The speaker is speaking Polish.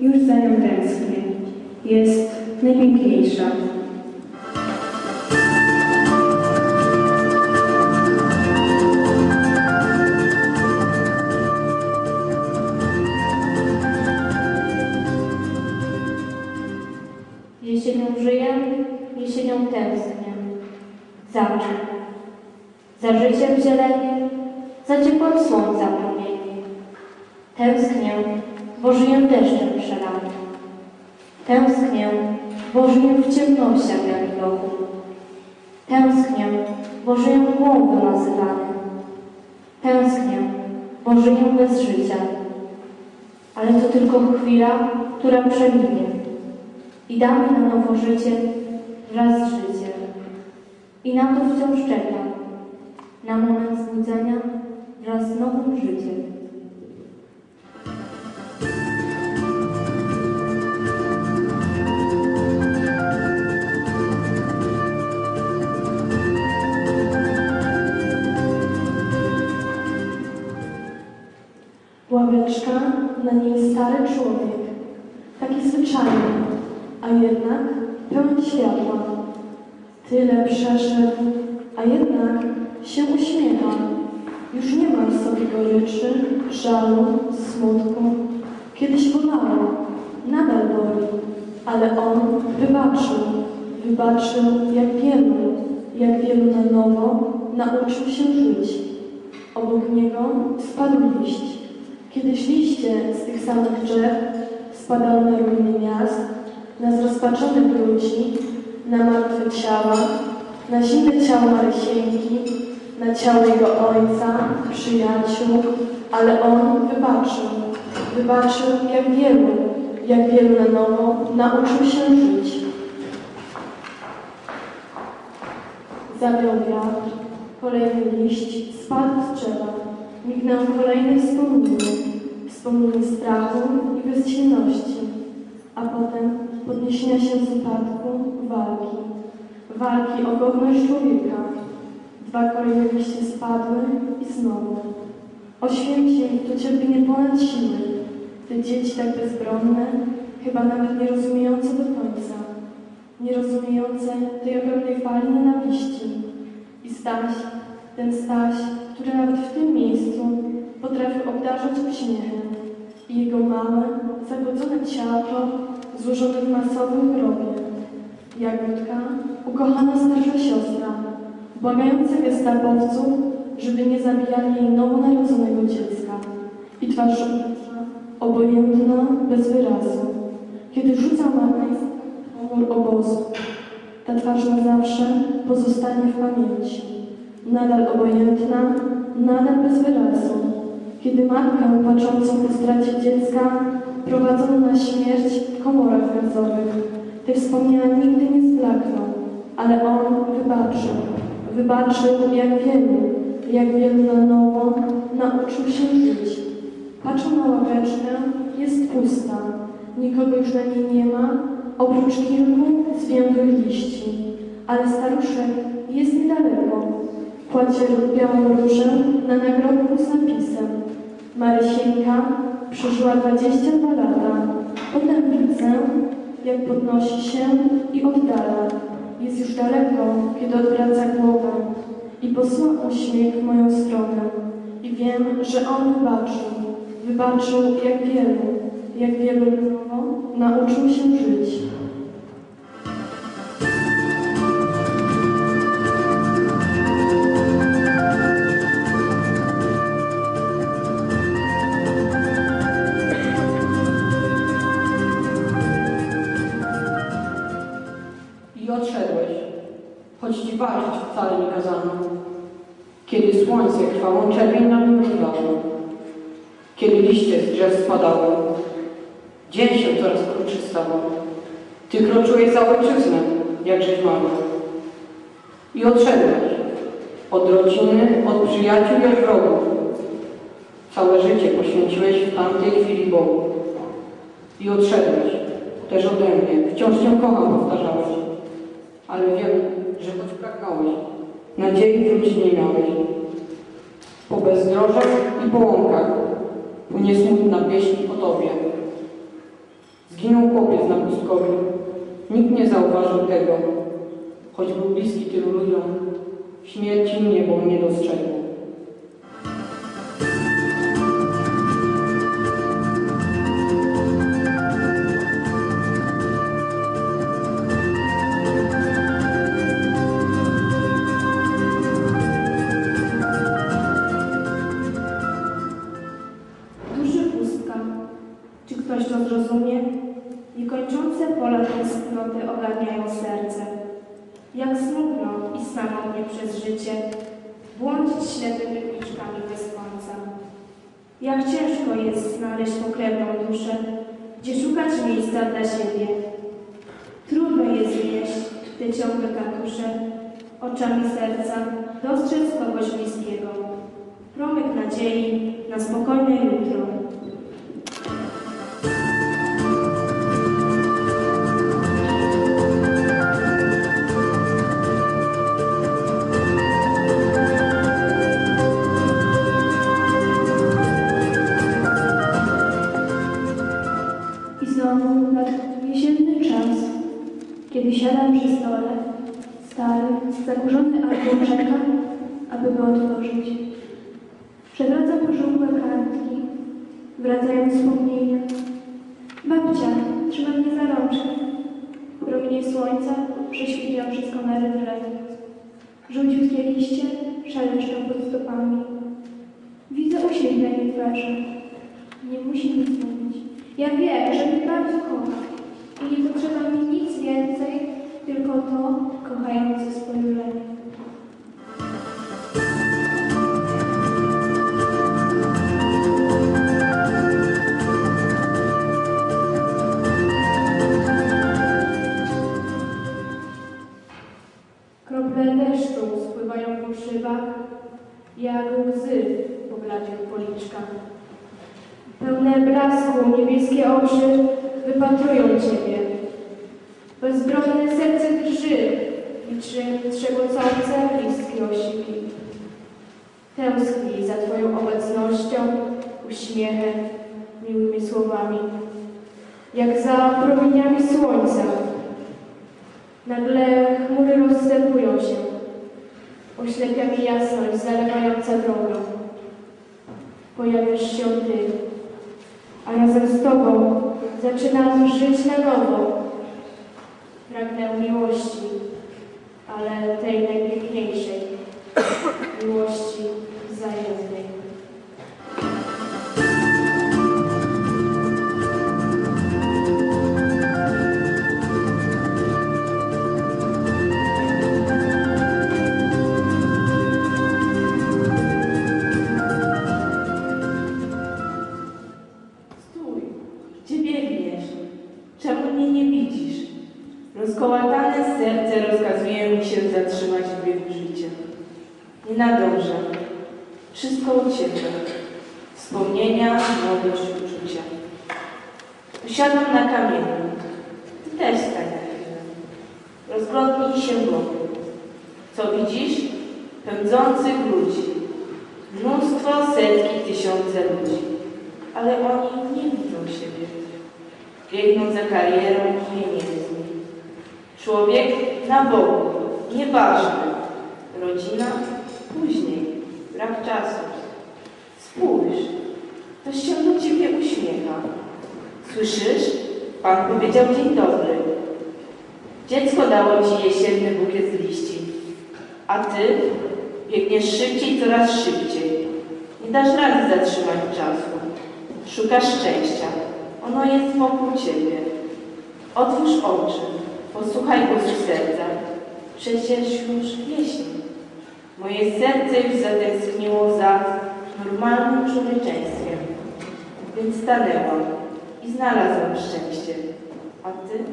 już za nią tęsknię. Jest najpiękniejsza. Jesienią żyję, jesienią tęsknię. Za czym? Za życiem zieleni, za ciepłem słońca promieni. Tęsknię, bo żyję deszczem szelanym. Tęsknię, bo żyję w ciemnościach jak bloku. Tęsknię, bo żyję głąb wymazywanym. Tęsknię, bo żyję bez życia. Ale to tylko chwila, która przeminie i damy na nowo życie wraz z życiem. I na to wciąż czekam, na moment zbudzenia wraz z nowym życiem. Ławeczka, na niej stary człowiek, taki zwyczajny, a jednak pełen światła. Tyle przeszedł, a jednak się uśmiecha. Już nie ma w sobie goryczy, żalu, smutku. Kiedyś bolało, nadal boli, ale on wybaczył. Wybaczył jak wielu, jak wielu na nowo nauczył się żyć. Obok niego spadł liść. Kiedyś liście z tych samych drzew spadały na ruiny miast, na zrozpaczonych ludzi, na martwe ciała, na zimne ciało Marysieńki, na ciało jego ojca, przyjaciół, ale on wybaczył. Wybaczył jak wielu, jak wielu na nowo nauczył się żyć. Zawiał wiatr, kolejny liść spadł z drzewa. Mignęły kolejne wspomnienie, wspomnienie strachu i bezsilności, a potem podniesienia się z upadku walki, walki o godność człowieka. Dwa kolejne liście spadły i znowu. Oświęcim to cierpienie ponad siły, te dzieci tak bezbronne, chyba nawet nie rozumiejące do końca, nie rozumiejące tej ogromnej fali nienawiści. I Staś, ten Staś, który nawet w tym miejscu potrafił obdarzać uśmiechem jego małe, zagodzone ciało złożone w masowym grobie. Jagódka, ukochana starsza siostra, błagająca gestapowców, żeby nie zabijali jej nowonarodzonego dziecka. I twarz obojętna, bez wyrazu. Kiedy rzucał napis mur obozu, ta twarz na zawsze pozostanie w pamięci. Nadal obojętna, nadal bez wyrazu. Kiedy matkę patrzącą po stracie dziecka prowadzono na śmierć w komorach gazowych, te wspomnienia nigdy nie zblakną, ale on wybaczył. Wybaczył jak wielu, jak wielu na nowo nauczył się żyć. Patrzę na ławeczkę, jest pusta. Nikogo już na niej nie ma, oprócz kilku zwiędłych liści. Ale staruszek jest niedaleko. Kładzie białą różę na nagrobku z napisem Marysieńka przeżyła 22 lata. Potem widzę, jak podnosi się i oddala. Jest już daleko, kiedy odwraca głowę i posyła uśmiech w moją stronę. I wiem, że on wybaczył. Wybaczył jak wielu, jak wielu nowo nauczył się żyć. Choć ci walczyć wcale nie kazano. Kiedy słońce krwawą czerwień na mnie rozlało, kiedy liście z drzew spadały, dzień się coraz krótszy stawał. Ty kroczyłeś za ojczyznę, jakżeś mały. I odszedłeś od rodziny, od przyjaciół i wrogów. Całe życie poświęciłeś w tamtej chwili Bogu. I odszedłeś też ode mnie. Wciąż cię kocham, powtarzałeś. Ale wiem, pragnąłeś, nadziei miałeś. Po bezdrożach i po łąkach płynie smutna pieśń o Tobie. Zginął chłopiec na pustkowiu. Nikt nie zauważył tego, choć był bliski tylu ludziom. Śmierci niebo nie dostrzegło. Ktoś to zrozumie? Niekończące pola tęsknoty ogarniają serce. Jak smutno i samotnie przez życie błądzić ślepymi uliczkami bez końca. Jak ciężko jest znaleźć pokrewną duszę, gdzie szukać miejsca dla siebie. Trudno jest znieść te ciągłe katusze, oczami serca dostrzec kogoś bliskiego. Promyk nadziei na spokojne jutro. Stary, zakurzony album czekam, aby go otworzyć. Przewracam pożółkłe kartki, wracają wspomnienia. Babcia trzyma mnie za rączkę. Promienie słońca prześwitują przez komery drzew. Żółciutkie liście szeleszczą pod stopami. Widzę uśmiech na jej twarzy. Nie musi nic mówić. Ja wiem, że mnie bardzo kocha i nie potrzeba mi nic więcej, tylko to kochające spojrzenie. Krople deszczu spływają po jak łzy po bladzich policzkach. Pełne blasku niebieskie oczy. Bezbronne serce drży, liczy trzegocące listki osiki. Tęskni za Twoją obecnością, uśmiechem, miłymi słowami. Jak za promieniami słońca. Nagle chmury rozstępują się. Oślepia mi jasność zalewająca drogę. Pojawiasz się Ty, a razem z Tobą zaczynam żyć na nowo. Miłości, ale tej najpiękniejszej. Wspomnienia, młodość, uczucia. Usiadam na kamieniu. Ty też stań na chwilę. Rozglądnij się wokół. Co widzisz? Pędzących ludzi. Mnóstwo, setki, tysiące ludzi ale oni nie widzą siebie. Biegną za karierą i pieniędzmi. Człowiek na Bogu, nieważny. Rodzina później, brak czasu. Spójrz, ktoś się do ciebie uśmiecha. Słyszysz? Pan powiedział dzień dobry. Dziecko dało ci jesienny bukiet z liści, a ty biegniesz szybciej, coraz szybciej. Nie dasz rady zatrzymać czasu. Szukasz szczęścia. Ono jest wokół ciebie. Otwórz oczy. Posłuchaj głosu serca. Przecież już jesień. Moje serce już zatęskniło za normalnym człowieczeństwem. Więc stanęłam i znalazłam szczęście. A ty?